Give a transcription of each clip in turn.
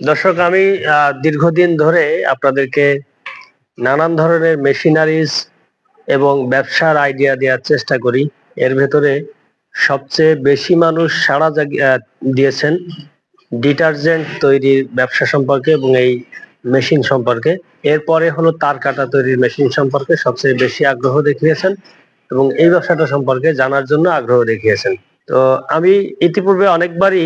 দর্শক, আমি দীর্ঘদিন ধরে আপনাদেরকে নানান ধরনের মেশিনারিজ এবং ব্যবসার আইডিয়া দেওয়ার চেষ্টা করি। এর ভেতরে সবচেয়ে বেশি মানুষ সাড়া দিয়েছেন ডিটারজেন্ট তৈরির ব্যবসা সম্পর্কে এবং এই মেশিন সম্পর্কে। এরপরে হলো তার কাটা তৈরির মেশিন সম্পর্কে সবচেয়ে বেশি আগ্রহ দেখিয়েছেন এবং এই ব্যবসাটা সম্পর্কে জানার জন্য আগ্রহ দেখিয়েছেন। তো আমি ইতিপূর্বে অনেকবারই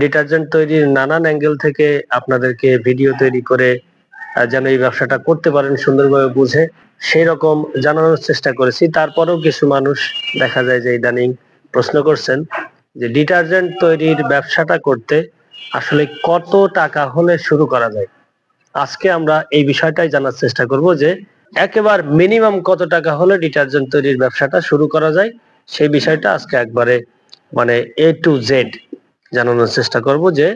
ডিটারজেন্ট তৈরির নানান অ্যাঙ্গেল থেকে আপনাদেরকে ভিডিও তৈরি করে যেন এই ব্যবসাটা করতে পারেন সুন্দরভাবে বুঝে, সেই রকম জানানোর চেষ্টা করেছি। তারপরেও কিছু মানুষ দেখা যায় যে ইদানিং প্রশ্ন করছেন যে ডিটারজেন্ট তৈরির ব্যবসাটা করতে আসলে কত টাকা হলে শুরু করা যায়? আজকে আমরা এই বিষয়টাই জানার চেষ্টা করব যে একেবারে মিনিমাম কত টাকা হলে ডিটারজেন্ট তৈরির ব্যবসাটা শুরু করা যায়? সেই বিষয়টা আজকে একবারে মানে এ টু জেড জানানোর চেষ্টা করব যে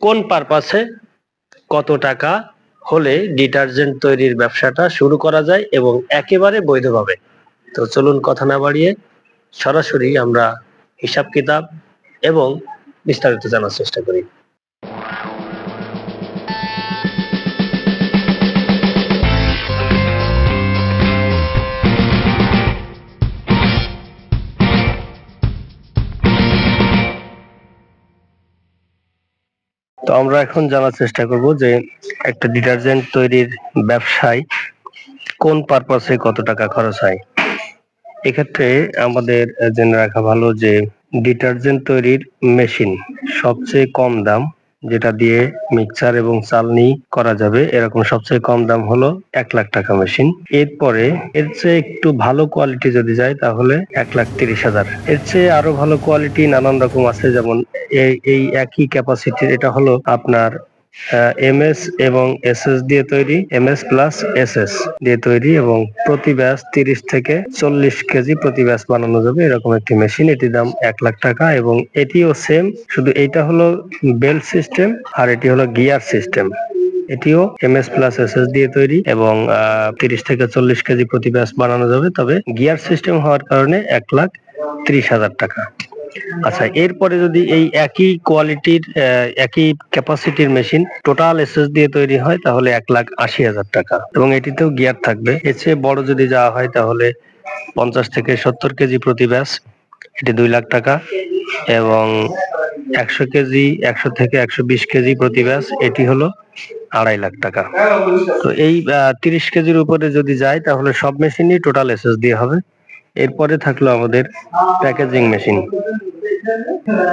কোন পারপাসে কত টাকা হলে ডিটারজেন্ট তৈরির ব্যবসাটা শুরু করা যায় এবং একেবারে বৈধভাবে? তো চলুন কথা না বাড়িয়ে সরাসরি আমরা হিসাব কিতাব এবং বিস্তারিত জানার চেষ্টা করি। আমরা এখন জানার চেষ্টা করব যে একটা ডিটারজেন্ট তৈরির ব্যবসায় কোন পারপাসে কত টাকা খরচ হয়? এক্ষেত্রে আমাদের জেনে রাখা ভালো যে ডিটারজেন্ট তৈরির মেশিন সবচেয়ে কম দাম যেটা দিয়ে মিক্সার এবং চালনি করা যাবে। এরকম সবচেয়ে কম দাম হলো এক লাখ টাকা মেশিন। এরপরে এর চেয়ে একটু ভালো কোয়ালিটি যদি যায় তাহলে এক লাখ তিরিশ হাজার। এর চেয়ে আরও ভালো কোয়ালিটি নানান রকম আছে, যেমন এই একই ক্যাপাসিটির এটা হলো আপনার এমএস এবং এসএস দিয়ে তৈরি, এমএস প্লাস এসএস দিয়ে তৈরি এবং প্রতি ব্যাস তিরিশ থেকে চল্লিশ কেজি প্রতি ব্যাস বানানো যাবে। এরকম একটি মেশিন এটির দাম এক লাখ টাকা এবং এটিও সেম শুধু এইটা হলো বেল্ট সিস্টেম আর এটি হলো গিয়ার সিস্টেম এটিও এমএস প্লাস এসএস দিয়ে তৈরি এবং তিরিশ থেকে চল্লিশ কেজি প্রতি ব্যাস বানানো যাবে। তবে গিয়ার সিস্টেম হওয়ার কারণে এক লাখ ত্রিশ হাজার টাকা। আচ্ছা এরপরে যদি এই একই কোয়ালিটির একই ক্যাপাসিটির মেশিন টোটাল এসএস দিয়ে তৈরি হয়, তাহলে এক লাখ আশি হাজার টাকা। এবং এটিতেও গিয়ার থাকবে। এর চেয়ে বড় যদি যাওয়া হয়, তাহলে পঞ্চাশ থেকে সত্তর কেজি প্রতি ব্যাস এটি দুই লাখ টাকা। এবং একশো কেজি, একশো থেকে একশো বিশ কেজি প্রতি ব্যাস এটি হলো আড়াই লাখ টাকা। তো এই তিরিশ কেজির উপরে যদি যায়, তাহলে সব মেশিনই টোটাল এসএস দিয়ে হবে। এরপরে থাকল আমাদের প্যাকেজিং মেশিন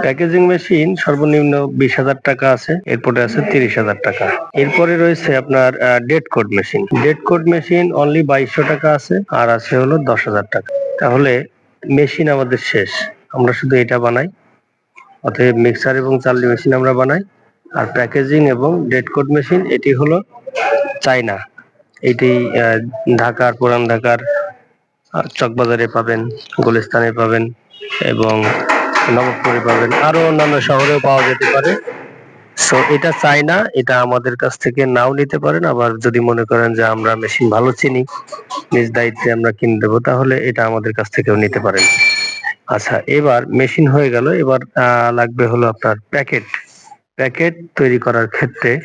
প্যাকেজিং মেশিন সর্বনিম্ন বিশ হাজার টাকা আছে, এরপরে আছে তিরিশ হাজার টাকা। এরপরে রয়েছে আপনার date code machine date code machine only বাইশশো টাকা আছে, আর আছে হলো দশ হাজার টাকা। তাহলে মেশিন আমাদের শেষ। আমরা শুধু এটা বানাই, অতএব মিক্সার এবং চালনি মেশিন আমরা বানাই, আর প্যাকেজিং এবং ডেট কোড মেশিন এটি হলো চাইনা এটি ঢাকার, পুরান ঢাকার চকবাজারে পাবেন, গুলিস্তানে পাবেন এবং নবাবপুরে পাবেন। আরও অন্যান্য শহরেও পাওয়া যেতে পারে। সো এটা চাই না, এটা আমাদের কাছ থেকে নাও নিতে পারেন। আবার যদি মনে করেন যে আমরা মেশিন ভালো চিনি, নিজ দায়িত্বে আমরা কিনে দেবো, তাহলে এটা আমাদের কাছ থেকেও নিতে পারেন। আচ্ছা এবার মেশিন হয়ে গেল। এবার লাগবে হলো আপনার প্যাকেট। প্যাকেট তৈরি করার ক্ষেত্রে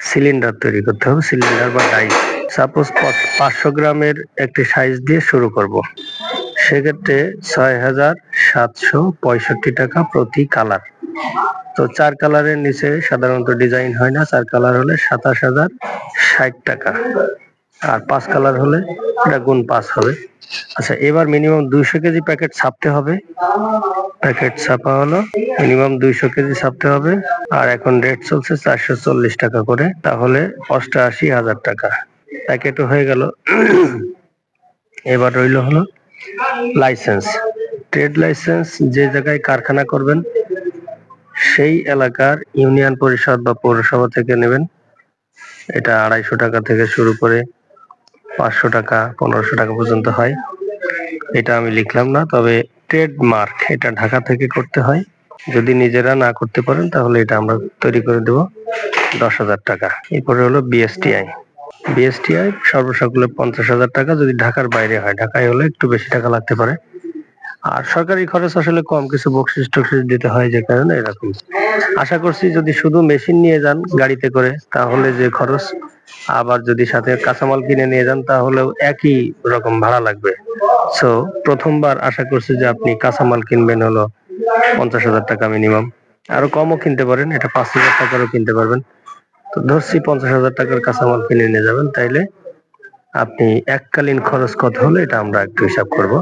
সিলিন্ডার তৈরি করতে হবে, সিলিন্ডার বা ডাইস। সাপোজ পাঁচশো গ্রামের একটি সাইজ দিয়ে শুরু করব। সেক্ষেত্রে ছয় হাজার সাতশো পঁয়ষট্টি টাকা প্রতি কালার তো চার কালারের নিচে সাধারণত ডিজাইন হয় না, চার কালার হলে সাতাশ হাজার ষাট টাকা। আর পাঁচ কালার হলে এটা গুণ পাঁচ হবে। আচ্ছা এবার মিনিমাম দুইশো কেজি প্যাকেট ছাপতে হবে। প্যাকেট ছাপা হলো মিনিমাম দুইশো কেজি ছাপতে হবে। আর এখন রেট চলছে চারশো চল্লিশ টাকা করে। তাহলে অষ্টআশি হাজার টাকা। প্যাকেটও হয়ে গেল। এবার রইল হলো লাইসেন্স ট্রেড লাইসেন্স যে জায়গায় কারখানা করবেন, সেই এলাকার ইউনিয়ন পরিষদ বা পৌরসভা থেকে নেবেন। এটা আড়াইশো টাকা থেকে শুরু করে পাঁচশো টাকা, পনেরোশো টাকা পর্যন্ত হয়। এটা আমি লিখলাম না, তবে ট্রেডমার্ক এটা ঢাকা থেকে করতে হয়। যদি নিজেরা না করতে পারেন, তাহলে এটা আমরা তৈরি করে দেব দশ হাজার টাকা। এরপরে হলো বিএসটিআই বিএসটিআই সর্বসকলে পঞ্চাশ হাজার টাকা যদি ঢাকার বাইরে হয়। ঢাকায় হলে একটু বেশি টাকা লাগতে পারে। আর সরকারি খরচ আসলে কম, কিছু বকশিস টকশিস দিতে হয় যে কারণে এরকম। আশা করছি যদি শুধু মেশিন নিয়ে যান গাড়িতে করে, তাহলে যে খরচ, আবার যদি সাথে কাঁচামাল কিনে নিয়ে যান, তাহলেও একই রকম ভাড়া লাগবে। সো প্রথমবার আশা করছি যে আপনি কাঁচামাল কিনবেন হলো পঞ্চাশ হাজার টাকা মিনিমাম। আরও কমও কিনতে পারেন, এটা পাঁচ হাজার টাকারও কিনতে পারবেন। তো ধরছি পঞ্চাশ হাজার টাকার কাঁচামাল কিনে নিয়ে যাবেন, তাইলে আপনি এককালীন খরচ কত হলো এটা আমরা একটু হিসাব করব।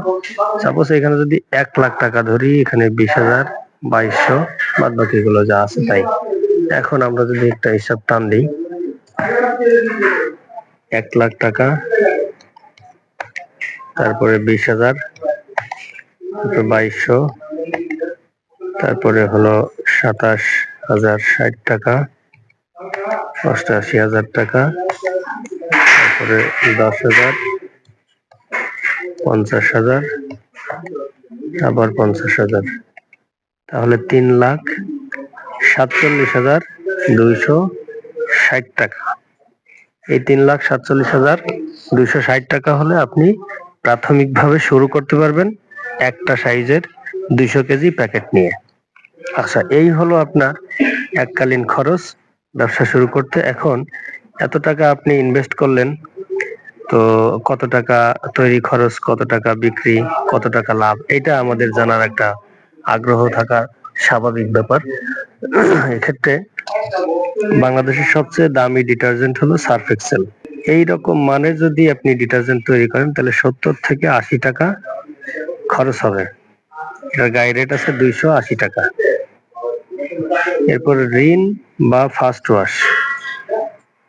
সাপোজ এখানে যদি এক লাখ টাকা ধরি, এখানে বিশ হাজার, বাইশশো বাদ বাকিগুলো যা আছে তাই। এখন আমরা যদি একটা হিসাব টান দিই, এক লাখ টাকা, তারপরে বিশ হাজার বাইশশো, তারপরে হলো সাতাশ হাজার ষাট টাকা অষ্টাশি হাজার টাকা। তারপরে দশ হাজার, পঞ্চাশ হাজার, আবার পঞ্চাশ হাজার। তাহলে তিন লাখ সাতচল্লিশ হাজার দুইশো ষাট টাকা। এই তিন লাখ সাতচল্লিশ হাজার দুইশো ষাট টাকা হলে আপনি প্রাথমিকভাবে শুরু করতে পারবেন একটা সাইজের দুইশো কেজি প্যাকেট নিয়ে। আচ্ছা এই হলো আপনার এককালীন খরচ। ব্যবসা শুরু করতে। এখন এত টাকা আপনি ইনভেস্ট করলেন, তো কত টাকা তৈরি খরচ, কত টাকা বিক্রি, কত টাকা লাভ, এটা আমাদের জানার একটা আগ্রহ থাকা স্বাভাবিক ব্যাপার। এক্ষেত্রে বাংলাদেশের সবচেয়ে দামি ডিটারজেন্ট হলো সার্ফ এক্সেল। এই রকম মানে যদি আপনি ডিটারজেন্ট তৈরি করেন, তাহলে সত্তর থেকে আশি টাকা খরচ হবে। এটার গায়ে রেট আছে দুইশো আশি টাকা। এরপর রিন বা ফার্স্ট ওয়াশ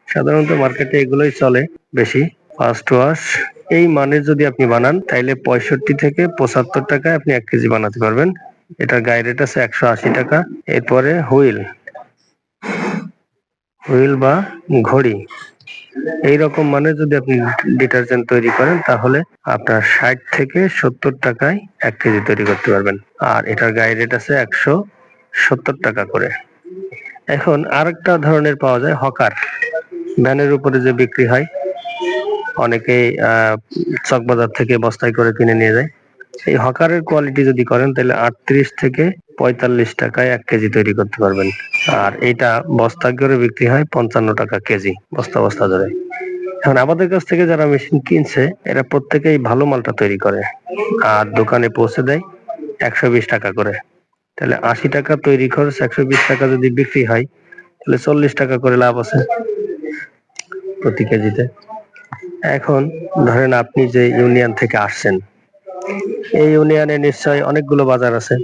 সাধারণত মার্কেটে এগুলোই চলে বেশি। ফার্স্ট ওয়াশ এই মানের যদি আপনি বানান, তাইলে পঁয়ষট্টি থেকে পঁচাত্তর টাকায় আপনি এক কেজি বানাতে পারবেন। এটার গায়ে রেট আছে একশো আশি টাকা। এরপরে হুইল। হুইল বা ঘড়ি। এই রকম মানে যদি আপনি ডিটারজেন্ট তৈরি করেন, তাহলে আপনার ষাট থেকে সত্তর টাকায় এক কেজি তৈরি করতে পারবেন। আর এটার গায়ে রেট আছে একশো সত্তর টাকা করে। এখন আরেকটা ধরনের পাওয়া যায় হকার। ভ্যানের উপরে যে বিক্রি হয়, অনেকেই, আহ চকবাজার থেকে বস্তায় করে কিনে নিয়ে যায়। এই হকারের কোয়ালিটি যদি করেন, তাহলে আটত্রিশ থেকে পঁয়তাল্লিশ টাকায় এক কেজি তৈরি করতে পারবেন। আর এটা বস্তা করে বিক্রি হয় পঞ্চান্ন টাকা কেজি, বস্তা বস্তা ধরে। এখন আমাদের কাছ থেকে যারা মেশিন কিনছে, এরা প্রত্যেকেই ভালো মালটা তৈরি করে। আর দোকানে পৌঁছে দেয় একশো বিশ টাকা করে। তাহলে আশি টাকা তৈরি খরচ, একশো বিশ টাকা যদি বিক্রি হয়, তাহলে চল্লিশ টাকা করে লাভ আছে প্রতি কেজিতে। এখন ধরেন আপনি যে ইউনিয়ন থেকে আসছেন, এই ইউনিয়নে নিশ্চয় অনেকগুলো বাজার আছে।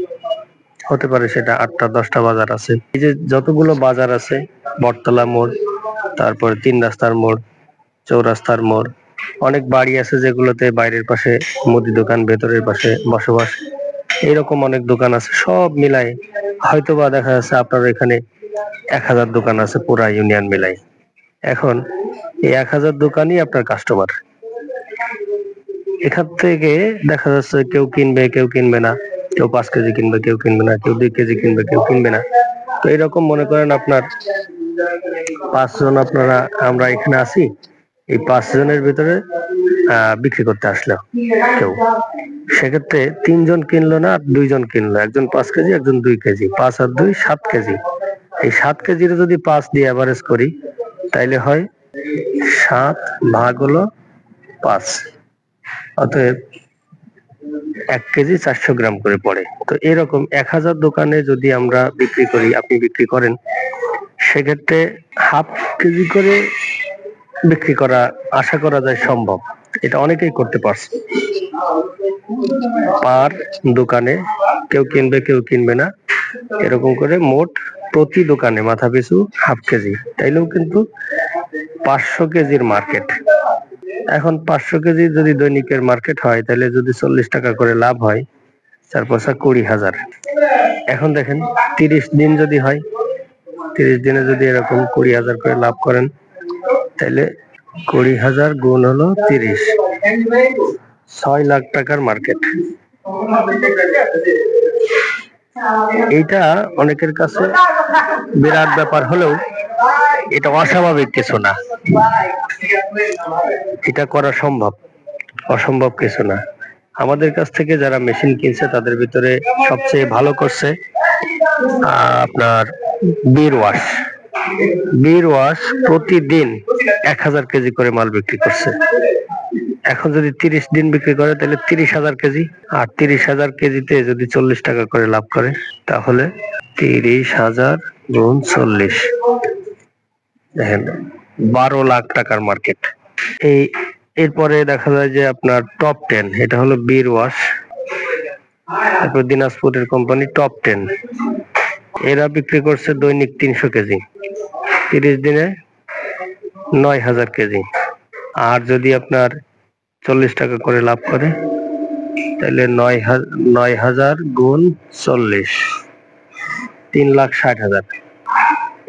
হতে পারে সেটা আটটা, দশটা বাজার আছে। এই যে যতগুলো বাজার আছে, বটতলা মোড়, তারপর তিন রাস্তার মোড়, চৌরাস্তার মোড়, অনেক বাড়ি আছে যেগুলোতে বাইরের পাশে মুদি দোকান, ভেতরের পাশে বসবাস এইরকম অনেক দোকান আছে, সব মিলাই। হয়তোবা দেখা যাচ্ছে আপনার এখানে এক হাজার দোকান আছে পুরা ইউনিয়ন মিলাই। এখন এই এক হাজার দোকানই আপনার কাস্টমার এখান থেকে দেখা যাচ্ছে কেউ কিনবে কেউ কিনবে না। কেউ পাঁচ কেজি কিনবে, কেউ কিনবে না। কেউ দুই কেজি কিনবে, কেউ কিনবে না। তো এরকম মনে করেন আপনার পাঁচজন আপনারা, আমরা এখানে আছি। এই পাঁচজনের ভিতরে বিক্রি করতে আসলো কেউ। সেক্ষেত্রে তিনজন কিনলো না, আর দুইজন কিনলো। একজন পাঁচ কেজি, একজন দুই কেজি। পাঁচ আর দুই, সাত কেজি। এই সাত কেজির যদি পাঁচ দিয়ে অ্যাভারেজ করি, তাইলে হয় সাত ভাগ হলো পাঁচ। অতএব এক কেজি চারশো গ্রাম করে পড়ে। তো এরকম এক হাজার দোকানে যদি আমরা বিক্রি করি, আপনি বিক্রি করেন, সেক্ষেত্রে হাফ কেজি করে বিক্রি করা, আশা করা যায় সম্ভব। এটা অনেকেই করতে পারছে। পার দোকানে, কেউ কিনবে কেউ কিনবে না। এরকম করে মোট প্রতি দোকানে মাথা পিছু হাফ কেজি। তাইলেও কিন্তু পাঁচশো কেজির মার্কেট এখন পাঁচশো কেজি যদি দৈনিকের মার্কেট হয় তাহলে যদি চল্লিশ টাকা করে লাভ হয়, চার পয়সা কুড়ি হাজার। এখন দেখেন, তিরিশ দিন যদি হয়, তিরিশ দিনে যদি এরকম কুড়ি হাজার করে লাভ করেন তাহলে কুড়ি হাজার গুণ হলো তিরিশ। ছয় লাখ টাকার মার্কেট এইটা অনেকের কাছে বিরাট ব্যাপার হলেও এটা অস্বাভাবিক কিছু না। এটা করা সম্ভব, অসম্ভব কিছু না। আমাদের কাছ থেকে যারা মেশিন কিনছে, তাদের ভিতরে সবচেয়ে ভালো করছে আপনার বীর ওয়াশ বীর ওয়াশ প্রতিদিন এক হাজার কেজি করে মাল বিক্রি করছে। এখন যদি তিরিশ দিন বিক্রি করে, তাহলে তিরিশ হাজার কেজি। আর তিরিশ হাজার কেজিতে যদি চল্লিশ টাকা করে লাভ করে, তাহলে তিরিশ হাজার গুণ চল্লিশ। দেখেন, বারো লাখ টাকার মার্কেট। এই, এরপরে দেখা যায় যে আপনার টপ টেন এটা হলো বীর ওয়াশ। তারপর দিনাজপুরের কোম্পানি টপ টেন এরা বিক্রি করছে দৈনিক তিনশো কেজি। তিরিশ দিনে নয় হাজার কেজি। আর যদি আপনার চল্লিশ টাকা করে লাভ করে। তাহলে নয় নয় হাজার গুণ চল্লিশ, তিন লাখ ষাট হাজার।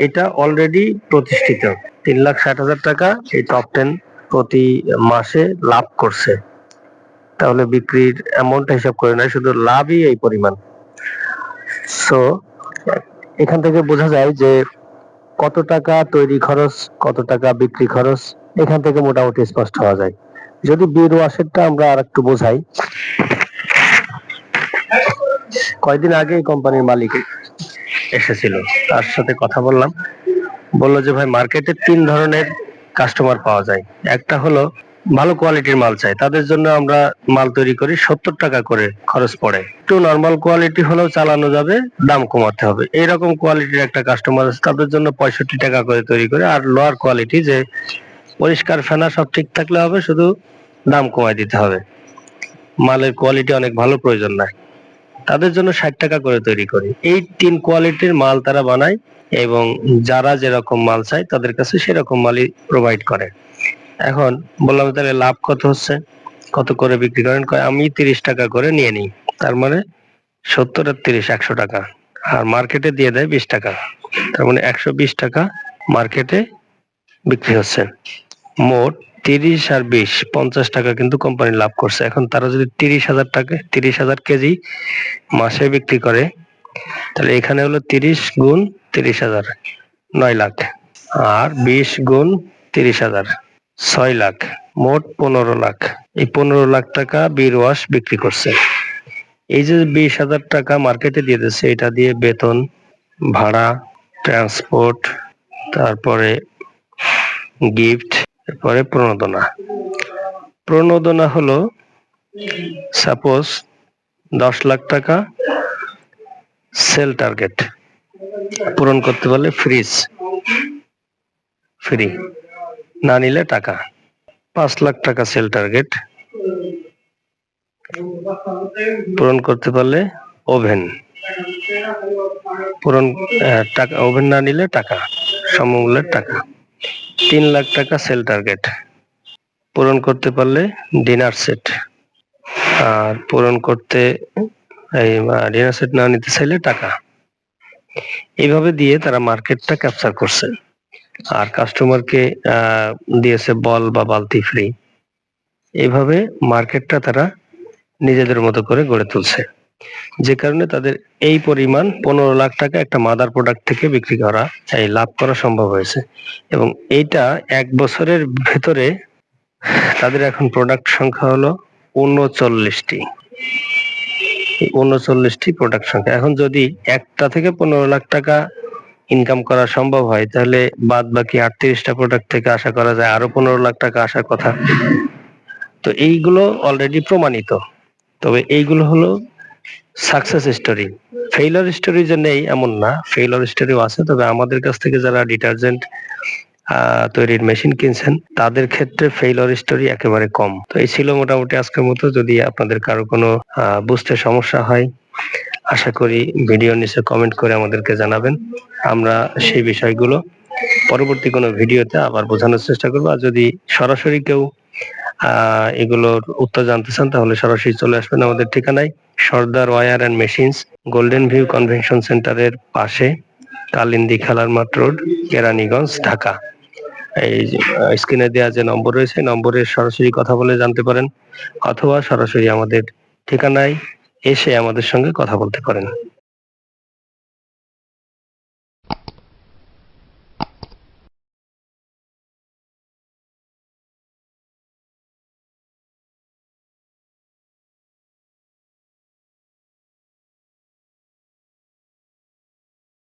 এটা অলরেডি প্রতিষ্ঠিত। তিন লাখ ষাট হাজার টাকা এই টপ টেন প্রতি মাসে লাভ করছে। তাহলে বিক্রির অ্যামাউন্টটা হিসাব করে না শুধু লাভই এই পরিমাণ। সো এখান থেকে বোঝা যায় যে কত টাকা তৈরি খরচ, কত টাকা বিক্রি খরচ, এখান থেকে মোটামুটি স্পষ্ট হওয়া যায়। যদি বীর ওয়াশেরটা আমরা আর একটু বোঝাই। কয়দিন আগে কোম্পানির মালিক এসেছিল, তার সাথে কথা বললাম। বলল যে, ভাই, মার্কেটে তিন ধরনের কাস্টমার পাওয়া যায়। একটা হলো ভালো কোয়ালিটির মাল চাই, তাদের জন্য আমরা মাল তৈরি করি, সত্তর টাকা করে খরচ পড়ে। একটু নর্মাল কোয়ালিটি হলেও চালানো যাবে, দাম কমাতে হবে। এইরকম কোয়ালিটির একটা কাস্টমার আছে, তাদের জন্য পঁয়ষট্টি টাকা করে তৈরি করে, আর লোয়ার কোয়ালিটি যে পরিষ্কার ফেনা সব ঠিক থাকলে হবে, শুধু দাম কমাই দিতে হবে। মালের কোয়ালিটি অনেক ভালো, প্রয়োজন নাই। তাদের জন্য ষাট টাকা করে তৈরি করি। এই তিন কোয়ালিটির মাল তারা বানায় এবং যারা যেরকম মাল চায় তাদের কাছে সেরকম মালই প্রোভাইড করে। এখন বললাম তাহলে লাভ কত হচ্ছে? কত করে বিক্রি করেন? আমি তিরিশ টাকা করে নিয়ে নিই। তার মানে সত্তর আর তিরিশ, একশো টাকা। আর মার্কেটে দিয়ে দেয় বিশ টাকা। তার মানে একশো বিশ টাকা মার্কেটে বিক্রি হচ্ছে। মোট তিরিশ আর বিশ, পঞ্চাশ টাকা কিন্তু কোম্পানি লাভ করছে। এখন তারা যদি তিরিশ হাজার টাকা, তিরিশ হাজার কেজি মাসে বিক্রি করে, তাহলে এখানে হলো তিরিশ গুণ তিরিশ হাজার, নয় লাখ। আর বিশ গুণ তিরিশ হাজার, ছয় লাখ, মোট পনেরো লাখ। এই পনেরো লাখ টাকা বীর ওয়াশ বিক্রি করছে। এই যে বিশ হাজার টাকা মার্কেটে দিয়ে দিচ্ছে, এটা দিয়ে বেতন, ভাড়া ট্রান্সপোর্ট তারপরে গিফট এরপরে প্রণোদনা। প্রণোদনা হলো সাপোজ দশ লাখ টাকা সেল টার্গেট পূরণ করতে পারলে ফ্রিজ ফ্রি না নিলে টাকা। পাঁচ লাখ টাকা সেল টার্গেট পূরণ করতে পারলে ওভেন পূরণ টাকা ওভেন না নিলে টাকা, সমমূল্যের টাকা। তিন লাখ টাকা সেল টার্গেট পূরণ করতে পারলে ডিনার সেট আর পূরণ করতে, এই ডিনার সেট না নিতে চাইলে টাকা। এইভাবে দিয়ে তারা মার্কেটটা ক্যাপচার করছে। আর কাস্টমারকে দিয়েছে বল বা বালতি ফ্রি এইভাবে মার্কেটটা তারা নিজেদের মতো করে গড়ে তুলছে। যে কারণে তাদের এই পরিমাণ পনেরো লাখ টাকা একটা মাদার প্রোডাক্ট থেকে বিক্রি করা, এই লাভ করা সম্ভব হয়েছে। এবং এইটা এক বছরের ভেতরে তাদের এখন প্রোডাক্ট সংখ্যা হলো উনচল্লিশটি। উনচল্লিশটি প্রোডাক্ট সংখ্যা। এখন যদি একটা থেকে পনেরো লাখ টাকা ইনকাম করা সম্ভব হয়, তাহলে বাদ বাকি আটত্রিশটা প্রোডাক্ট থেকে আশা করা যায় আরও পনেরো লাখ টাকা আসার কথা। তো এইগুলো অলরেডি প্রমাণিত। তবে এইগুলো হলো সাকসেস স্টোরি ফেইলার স্টোরি যে নেই এমন না ফেইলার স্টোরিও আছে, তবে আমাদের কাছ থেকে যারা ডিটারজেন্ট তৈরির মেশিন কিনছেন, তাদের ক্ষেত্রে ফেইলর স্টোরি একেবারে কম। তো এই ছিল মোটামুটি আজকের মতো। যদি আপনাদের কারও কোনো বুঝতে সমস্যা হয়, আশা করি ভিডিও নিচে কমেন্ট করে আমাদেরকে জানাবেন। আমরা সেই বিষয়গুলো পরবর্তী কোনো ভিডিওতে আবার বোঝানোর চেষ্টা করব। আর যদি সরাসরি কেউ এগুলোর উত্তর জানতে চান, তাহলে সরাসরি চলে আসবেন আমাদের ঠিকানায়। Sardar ware and machines golden view convention centre পাশে কালিন্দি খেলার মাঠ রোড, কেরানীগঞ্জ, ঢাকা। এই স্ক্রিনে দেওয়া যে নম্বর রয়েছে, নম্বরে সরাসরি কথা বলে জানতে পারেন, অথবা সরাসরি আমাদের ঠিকানায় এসে আমাদের সঙ্গে কথা বলতে পারেন।